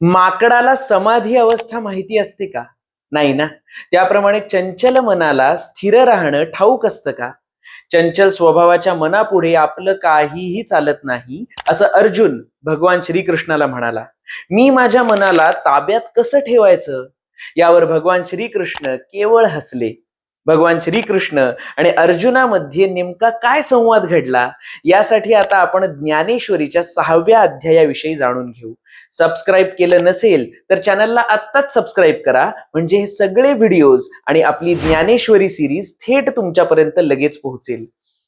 माकडाला समाधी अवस्था माहिती असते का? नाही ना? त्याप्रमाणे चंचल मनाला स्थिर राहणं ठाऊक असतं का? चंचल स्वभावाच्या मनापुढे आपलं काहीही चालत नाही असं अर्जुन भगवान श्रीकृष्णाला म्हणाला. मी माझ्या मनाला ताब्यात कसं ठेवायचं? यावर भगवान श्रीकृष्ण केवळ हसले. भगवान श्रीकृष्ण आणि अर्जुनामध्ये नेमका काय संवाद घडला? यासाठी आता आपण ज्ञानेश्वरीच्या सहाव्या अध्यायाविषयी जाणून घेऊ. सबस्क्राईब केलं नसेल तर चॅनलला आत्ताच सबस्क्राईब करा. म्हणजे हे सगळे व्हिडिओज आणि आपली ज्ञानेश्वरी सिरीज थेट तुमच्यापर्यंत लगेच पोहोचेल.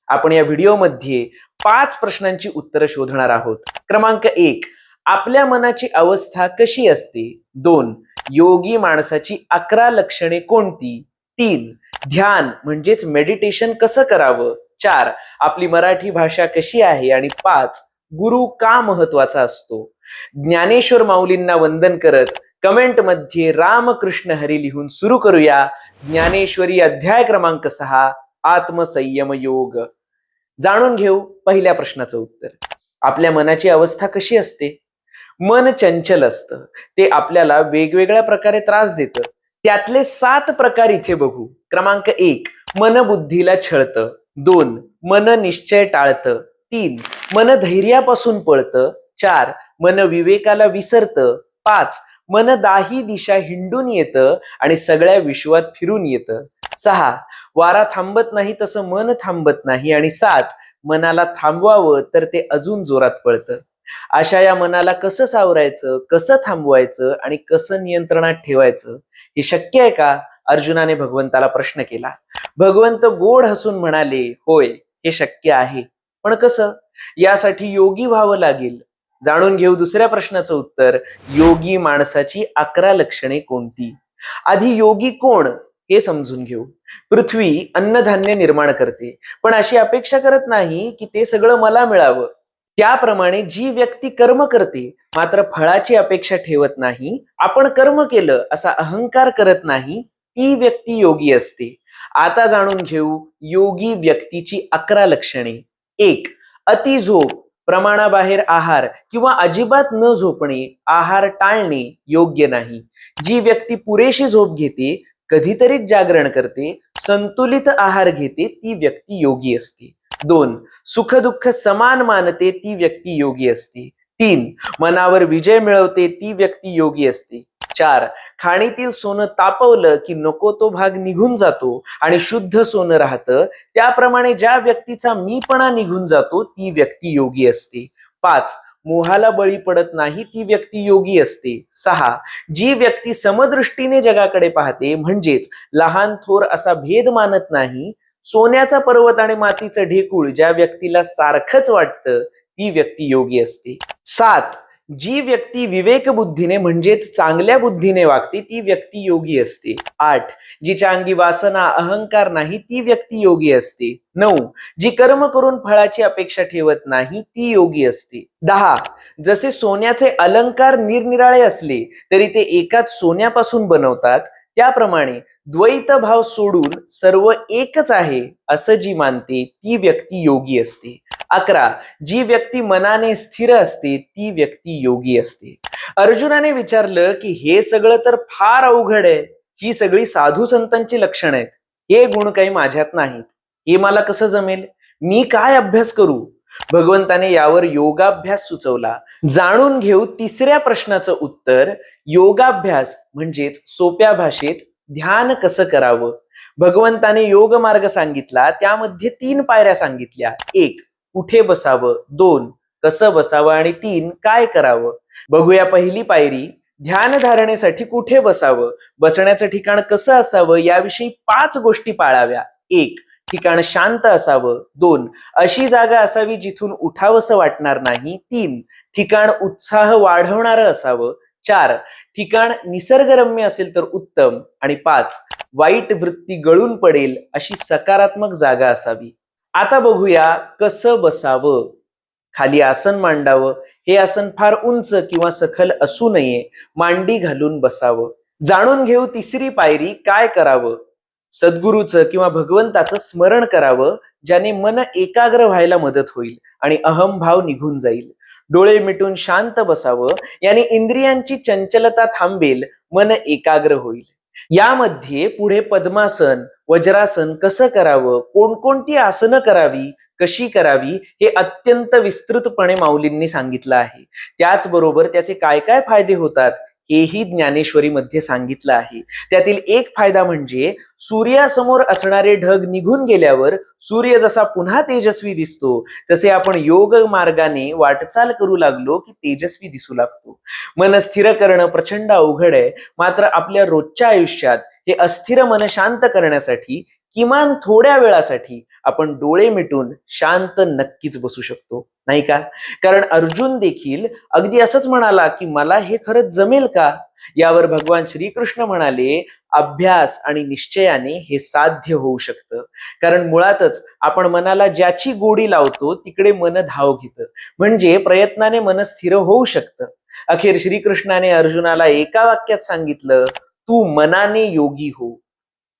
आपण या व्हिडिओमध्ये पाच प्रश्नांची उत्तरं शोधणार आहोत. क्रमांक एक आपल्या मनाची अवस्था कशी असते? दोन योगी माणसाची अकरा लक्षणे कोणती? तीन ध्यान म्हणजेच मेडिटेशन कसं करावं? चार आपली मराठी भाषा कशी आहे? आणि पाच गुरु का महत्त्वाचा असतो? ज्ञानेश्वर माऊलींना वंदन करत कमेंटमध्ये रामकृष्ण हरी लिहून सुरू करूया. ज्ञानेश्वरी अध्याय क्रमांक सहा आत्मसंयम योग. जाणून घेऊ पहिल्या प्रश्नाचं उत्तर. आपल्या मनाची अवस्था कशी असते? मन चंचल असतं. ते आपल्याला वेगवेगळ्या प्रकारे त्रास देतं. त्यातले सात प्रकार इथे बघू. क्रमांक एक मन बुद्धीला छळतं. दोन मन निश्चय टाळतं. तीन मन धैर्यापासून पळतं. चार मन विवेकाला विसरतं. पाच मन दाही दिशा हिंडून येतं आणि सगळ्या विश्वात फिरून येतं. सहा वारा थांबत नाही तसं मन थांबत नाही आणि सात मनाला थांबवावं तर ते अजून जोरात पळतं. अशा या मनाला कसं सावरायचं कसं थांबवायचं आणि कसं नियंत्रणात ठेवायचं हे शक्य आहे का? अर्जुनाने भगवंताला प्रश्न केला भगवंत गोड हसून म्हणाले होय हे शक्य आहे. पण कसं? यासाठी योगी व्हावं लागेल. जाणून घेऊ दुसऱ्या प्रश्नाचं उत्तर योगी माणसाची अकरा लक्षणे कोणती? आधी योगी कोण? हे समजून घेऊ. पृथ्वी अन्नधान्य निर्माण करते. पण अशी अपेक्षा करत नाही की ते सगळं मला मिळावं. त्याप्रमाणे जी व्यक्ती कर्म करते मात्र फळाची अपेक्षा ठेवत नाही. आपण कर्म केलं असा अहंकार करत नाही. ती व्यक्ती योगी असते. आता जाणून घेऊ योगी व्यक्तीची अकरा लक्षणे. एक अति झोप प्रमाणाबाहेर आहार किंवा अजिबात न झोपणे आहार टाळणे योग्य नाही. जी व्यक्ती पुरेशी झोप घेते कधीतरीच जागरण करते संतुलित आहार घेते ती व्यक्ती योगी असते. दोन सुख दुःख समान मानते ती व्यक्ती योगी असते. तीन मनावर विजय मिळवते ती व्यक्ती योगी असते. चार खाणीतील सोनं तापवलं की नको तो भाग निघून जातो आणि शुद्ध सोनं राहतं. त्याप्रमाणे ज्या व्यक्तीचा मीपणा निघून जातो ती व्यक्ती योगी असते. पाच मोहाला बळी पडत नाही ती व्यक्ती योगी असते. सहा जी व्यक्ती समदृष्टीने जगाकडे पाहते म्हणजेच लहान थोर असा भेद मानत नाही सोन्याचा पर्वत आणि मातीचं ढेकूळ ज्या व्यक्तीला सारखंच वाटतं ती व्यक्ती योगी असते. सात जी व्यक्ती विवेक बुद्धीने म्हणजेच चांगल्या बुद्धीने वागते ती व्यक्ती योगी असते. आठ जिच्या अंगी वासना अहंकार नाही ती व्यक्ती योगी असते. नऊ जी कर्म करून फळाची अपेक्षा ठेवत नाही ती योगी असते. दहा जसे सोन्याचे अलंकार निरनिराळे असले तरी ते एकाच सोन्यापासून बनवतात. त्याप्रमाणे द्वैत भाव सोडून सर्व एकच आहे असं जी मानते ती व्यक्ती योगी असते. अकरा जी व्यक्ती मनाने स्थिर असते ती व्यक्ती योगी असते. अर्जुनाने विचारलं की हे सगळं तर फार अवघड आहे. ही सगळी साधू संतांची लक्षणं आहेत. हे गुण काही माझ्यात नाहीत. हे मला कसं जमेल? मी काय अभ्यास करू? भगवंताने यावर योगाभ्यास सुचवला. जाणून घेऊ तिसऱ्या प्रश्नाचं उत्तर योगाभ्यास म्हणजेच सोप्या भाषेत ध्यान कसं करावं? भगवंताने योग मार्ग सांगितला त्यामध्ये तीन पायऱ्या सांगितल्या. एक कुठे बसावं? दोन कसं बसावं? आणि तीन काय करावं? बघूया पहिली पायरी. ध्यान धारणेसाठी कुठे बसावं? बसण्याचं ठिकाण कसं असावं? याविषयी पाच गोष्टी पाळाव्या. एक ठिकाण शांत असावं. दोन अशी जागा असावी जिथून उठावंसं वाटणार नाही. तीन ठिकाण उत्साह वाढवणारं असावं. चार ठिकाण निसर्गरम्य असेल तर उत्तम. आणि पाच वाईट वृत्ती गळून पडेल अशी सकारात्मक जागा असावी. आता बघूया कसं बसावं. खाली आसन मांडावं. हे आसन फार उंच किंवा सखल असू नये. मांडी घालून बसावं. जाणून घेऊ तिसरी पायरी काय करावं. सद्गुरूचं किंवा भगवंताचं स्मरण करावं ज्याने मन एकाग्र व्हायला मदत होईल आणि अहमभाव निघून जाईल. डोळे मिटून शांत बसावं. याने इंद्रियांची चंचलता थांबेल मन एकाग्र होईल. यामध्ये पुढे पद्मासन वज्रासन कसं करावं कोणकोणती आसनं करावी कशी करावी हे अत्यंत विस्तृतपणे माऊलींनी सांगितलं आहे. त्याचबरोबर त्याचे काय काय फायदे होतात? हेही ज्ञानेश्वरीमध्ये सांगितलं आहे. त्यातील एक फायदा म्हणजे सूर्यासमोर असणारे ढग निघून गेल्यावर सूर्य जसा पुन्हा तेजस्वी दिसतो तसे आपण योग मार्गाने वाटचाल करू लागलो की तेजस्वी दिसू लागतो. मन स्थिर करणं प्रचंड अवघड आहे. मात्र आपल्या रोजच्या आयुष्यात हे अस्थिर मन शांत करण्यासाठी किमान थोड्या वेळासाठी आपण डोळे मिटून शांत नक्कीच बसू शकतो नाही का? कारण अर्जुन देखील अगदी असंच म्हणाला की मला हे खरंच जमेल का? यावर भगवान श्रीकृष्ण म्हणाले अभ्यास आणि निश्चयाने हे साध्य होऊ शकतं. कारण मुळातच आपण मनाला ज्याची गोडी लावतो तिकडे मन धाव घेतं. म्हणजे प्रयत्नाने मन स्थिर होऊ शकतं. अखेर श्रीकृष्णाने अर्जुनाला एका वाक्यात सांगितलं तू मनाने योगी हो.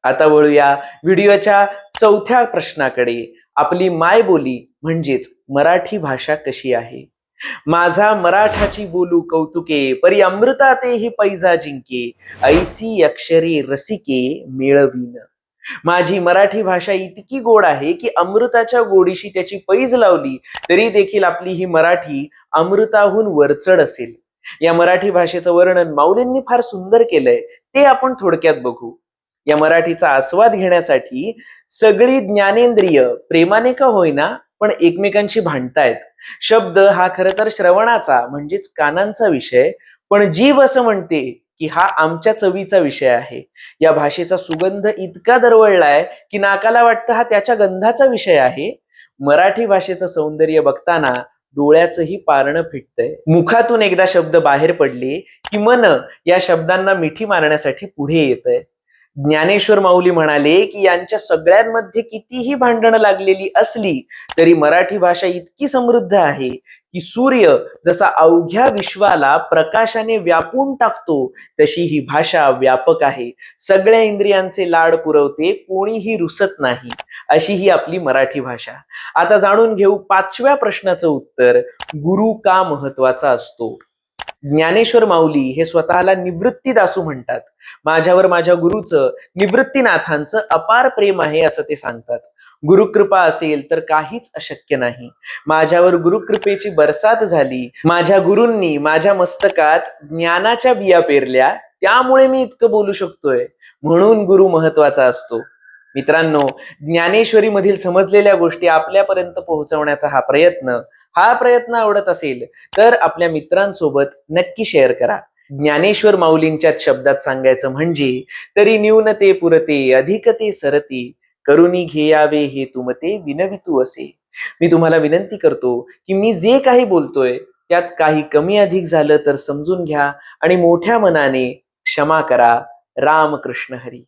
आता वळूया व्हिडिओच्या चौथ्या प्रश्नाकडे. आपली मायबोली म्हणजेच मराठी भाषा कशी आहे? माझा मराठाची बोलू कौतुके परी अमृता ते ही पैजा जिंके ऐसी अक्षरे रसिके मिळवीन. माझी मराठी भाषा इतकी गोड आहे की अमृताच्या गोडीशी त्याची पैज लावली तरी देखील आपली ही मराठी अमृताहून वरचढ असेल. या मराठी भाषेचं वर्णन माऊलींनी फार सुंदर केलंय ते आपण थोडक्यात बघू. या मराठीचा आस्वाद घेण्यासाठी सगळी ज्ञानेंद्रिय प्रेमाने का होईना पण एकमेकांशी भांडतायत. शब्द हा खर तर श्रवणाचा म्हणजेच कानांचा विषय पण जीव असं म्हणते की हा आमच्या चवीचा विषय आहे. या भाषेचा सुगंध इतका दरवळलाय की नाकाला वाटतं हा त्याच्या गंधाचा विषय आहे. मराठी भाषेचं सौंदर्य बघताना डोळ्याचंही पारणं फिटतंय. मुखातून एकदा शब्द बाहेर पडले की मन या शब्दांना मिठी मारण्यासाठी पुढे येतंय. ज्ञानेश्वर माऊली म्हणाले की यांच्या सगळ्यांमध्ये कितीही भांडणं लागलेली असली तरी मराठी भाषा इतकी समृद्ध आहे की सूर्य जसा अवघ्या विश्वाला प्रकाशाने व्यापून टाकतो तशी ही भाषा व्यापक आहे. सगळ्या इंद्रियांचे लाड पुरवते कोणीही रुसत नाही अशी ही आपली मराठी भाषा. आता जाणून घेऊ पाचव्या प्रश्नाचं उत्तर गुरु का महत्त्वाचा असतो? ज्ञानेश्वर माऊली हे स्वतःला निवृत्ती दासू म्हणतात. माझ्यावर माझ्या गुरुचं निवृत्तीनाथांचं अपार प्रेम आहे असं ते सांगतात. गुरुकृपा असेल तर काहीच अशक्य नाही. माझ्यावर गुरुकृपेची बरसात झाली. माझ्या गुरूंनी माझ्या मस्तकात ज्ञानाच्या बिया पेरल्या. त्यामुळे मी इतकं बोलू शकतोय. म्हणून गुरु महत्त्वाचा असतो. मित्रांनो ज्ञानेश्वरी मधील समजलेल्या गोष्टी आपल्यापर्यंत पोहोचवण्याचा हा प्रयत्न हा प्रयत्न आवडत असेल तर आपल्या मित्रांसोबत नक्की शेअर करा. ज्ञानेश्वर माऊलींच्या शब्दात सांगायचं म्हणजे तरी न्यूनते पुरते अधिकते सरती करुणी घेयावे हे तुमते विनवितू असे. मी तुम्हाला विनंती करतो की मी जे काही बोलतोय त्यात काही कमी अधिक झालं तर समजून घ्या आणि मोठ्या मनाने क्षमा करा. रामकृष्ण हरी.